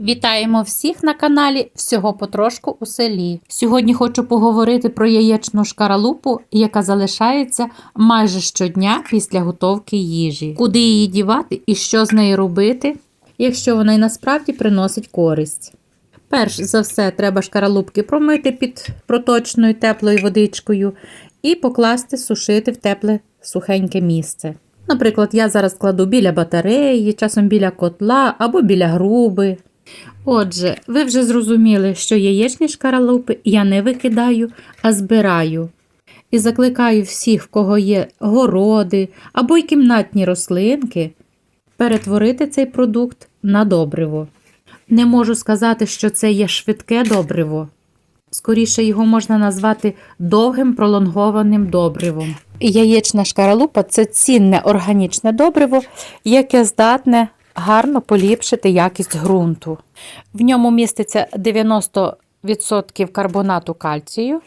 Вітаємо всіх на каналі Всього потрошку у селі. Сьогодні хочу поговорити про яєчну шкаралупу, яка залишається майже щодня після готовки їжі. Куди її дівати і що з нею робити, якщо вона й насправді приносить користь. Перш за все, треба шкаралупки промити під проточною теплою водичкою і покласти сушити в тепле сухеньке місце. Наприклад, я зараз кладу біля батареї, часом біля котла або біля груби. Отже, ви вже зрозуміли, що яєчні шкаралупи я не викидаю, а збираю. І закликаю всіх, в кого є городи або й кімнатні рослинки, перетворити цей продукт на добриво. Не можу сказати, що це є швидке добриво. Скоріше його можна назвати довгим пролонгованим добривом. Яєчна шкаралупа це цінне органічне добриво, яке здатне гарно поліпшити якість ґрунту. В ньому міститься 90% карбонату кальцію,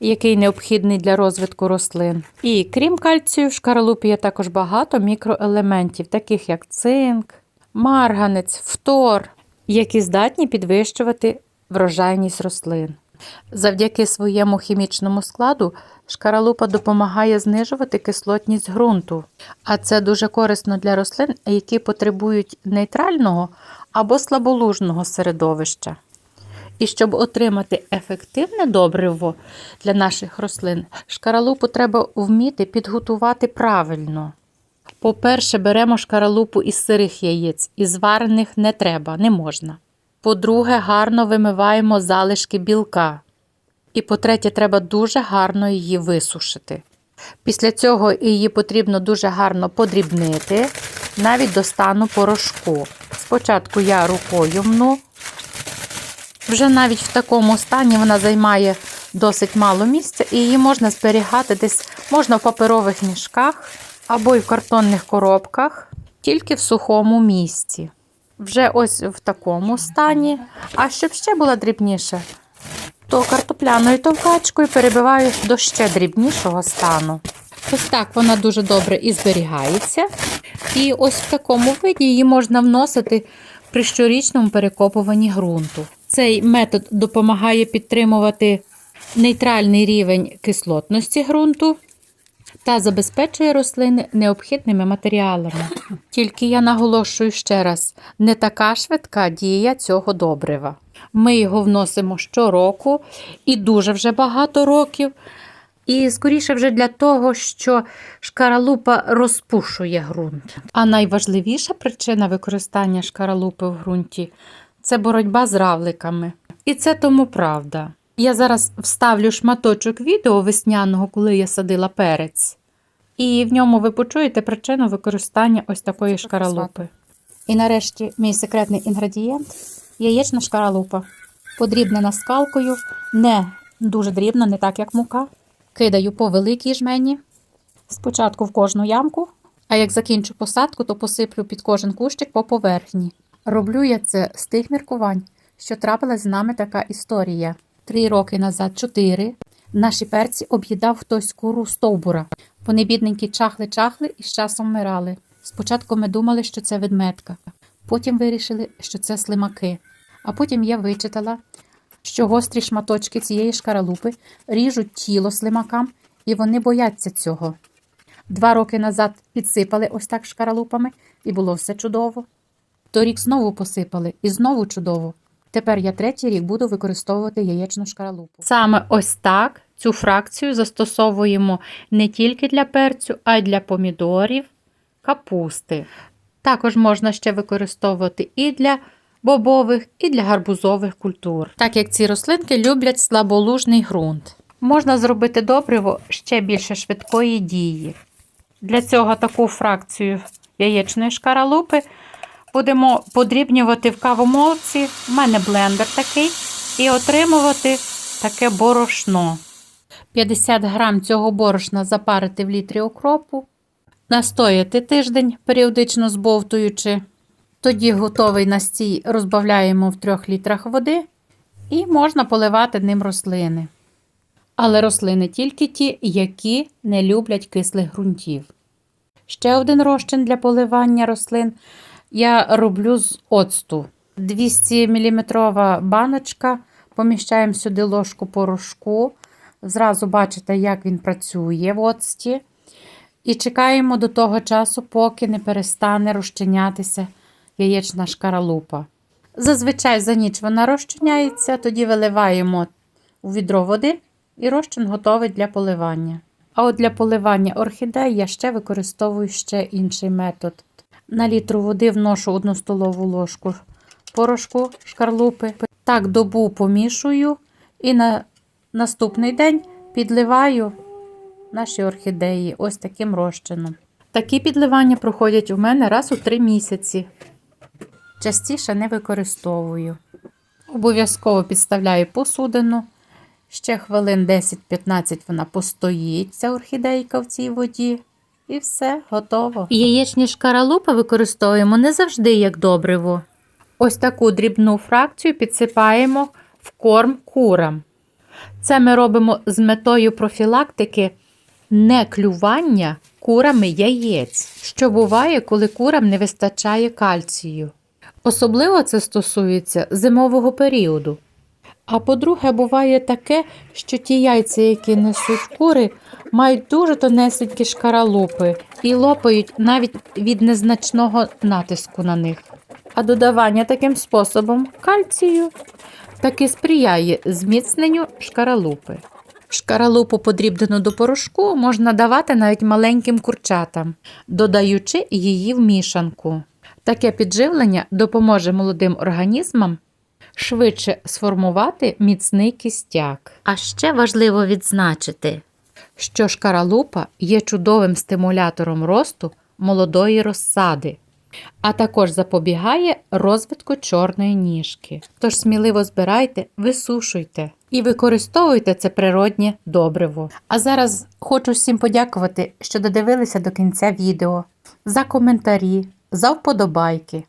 який необхідний для розвитку рослин. І крім кальцію, в шкаралупі є також багато мікроелементів, таких як цинк, марганець, фтор, які здатні підвищувати врожайність рослин. Завдяки своєму хімічному складу шкаралупа допомагає знижувати кислотність ґрунту, а це дуже корисно для рослин, які потребують нейтрального або слаболужного середовища. І щоб отримати ефективне добриво для наших рослин, шкаралупу треба вміти підготувати правильно. По-перше, беремо шкаралупу із сирих яєць, із варених не треба, не можна. По-друге, гарно вимиваємо залишки білка. І по-третє, треба дуже гарно її висушити. Після цього її потрібно дуже гарно подрібнити, навіть до стану порошку. Спочатку я рукою мну. Вже навіть в такому стані вона займає досить мало місця, і її можна зберігати десь можна в паперових мішках або й в картонних коробках, тільки в сухому місці. Вже ось в такому стані. А щоб ще була дрібніша, то картопляною товкачкою перебиваю до ще дрібнішого стану. Ось так вона дуже добре і зберігається. І ось в такому виді її можна вносити при щорічному перекопуванні ґрунту. Цей метод допомагає підтримувати нейтральний рівень кислотності ґрунту та забезпечує рослини необхідними матеріалами. Тільки я наголошую ще раз: не така швидка дія цього добрива. Ми його вносимо щороку і дуже вже багато років. І скоріше вже для того, що шкаралупа розпушує ґрунт. А найважливіша причина використання шкаралупи в ґрунті це боротьба з равликами. І це тому правда. Я зараз вставлю шматочок відео весняного, коли я садила перець. І в ньому ви почуєте причину використання ось такої шкаралупи. І нарешті мій секретний інгредієнт яєчна шкаралупа. Подрібнена скалкою, не дуже дрібно, не так як мука. Кидаю по великій жмені. Спочатку в кожну ямку, а як закінчу посадку, то посиплю під кожен кущик по поверхні. Роблю я це з тих міркувань, що трапилась з нами така історія. Три роки назад, чотири, наші перці об'їдав хтось куру стовбура. Вони бідненькі чахли-чахли і з часом вмирали. Спочатку ми думали, що це ведметка, потім вирішили, що це слимаки. А потім я вичитала, що гострі шматочки цієї шкаралупи ріжуть тіло слимакам, і вони бояться цього. Два роки назад підсипали ось так шкаралупами, і було все чудово. Торік знову посипали, і знову чудово. Тепер я третій рік буду використовувати яєчну шкаралупу. Саме ось так цю фракцію застосовуємо не тільки для перцю, а й для помідорів, капусти. Також можна ще використовувати і для бобових, і для гарбузових культур, так як ці рослинки люблять слаболужний ґрунт. Можна зробити добриво ще більше швидкої дії. Для цього таку фракцію яєчної шкаралупи будемо подрібнювати в кавомолці, в мене блендер такий, і отримувати таке борошно. 50 грам цього борошна запарити в літрі окропу, настояти тиждень, періодично збовтуючи. Тоді готовий настій розбавляємо в 3 літрах води і можна поливати ним рослини. Але рослини тільки ті, які не люблять кислих ґрунтів. Ще один розчин для поливання рослин я роблю з оцту. 200 мм баночка. Поміщаємо сюди ложку порошку. Зразу бачите, як він працює в оцті. І чекаємо до того часу, поки не перестане розчинятися яєчна шкаралупа. Зазвичай за ніч вона розчиняється, тоді виливаємо у відро води і розчин готовий для поливання. А от для поливання орхідей я ще використовую ще інший метод. На літру води вношу 1 столову ложку порошку шкарлупи. Так добу помішую і на наступний день підливаю наші орхідеї ось таким розчином. Такі підливання проходять у мене раз у 3 місяці. Частіше не використовую. Обов'язково підставляю посудину. Ще хвилин 10-15 вона постоїть, ця орхідейка в цій воді. І все, готово. Яєчні шкаралупи використовуємо не завжди як добриво. Ось таку дрібну фракцію підсипаємо в корм курам. Це ми робимо з метою профілактики не клювання курами яєць, що буває, коли курам не вистачає кальцію. Особливо це стосується зимового періоду. А по-друге, буває таке, що ті яйця, які несуть кури, мають дуже тонесенькі шкаралупи і лопають навіть від незначного натиску на них. А додавання таким способом кальцію таки сприяє зміцненню шкаралупи. Шкаралупу подрібнену до порошку можна давати навіть маленьким курчатам, додаючи її в мішанку. Таке підживлення допоможе молодим організмам швидше сформувати міцний кістяк. А ще важливо відзначити, що шкаралупа є чудовим стимулятором росту молодої розсади, а також запобігає розвитку чорної ніжки. Тож сміливо збирайте, висушуйте і використовуйте це природнє добриво. А зараз хочу всім подякувати, що додивилися до кінця відео, за коментарі, за вподобайки.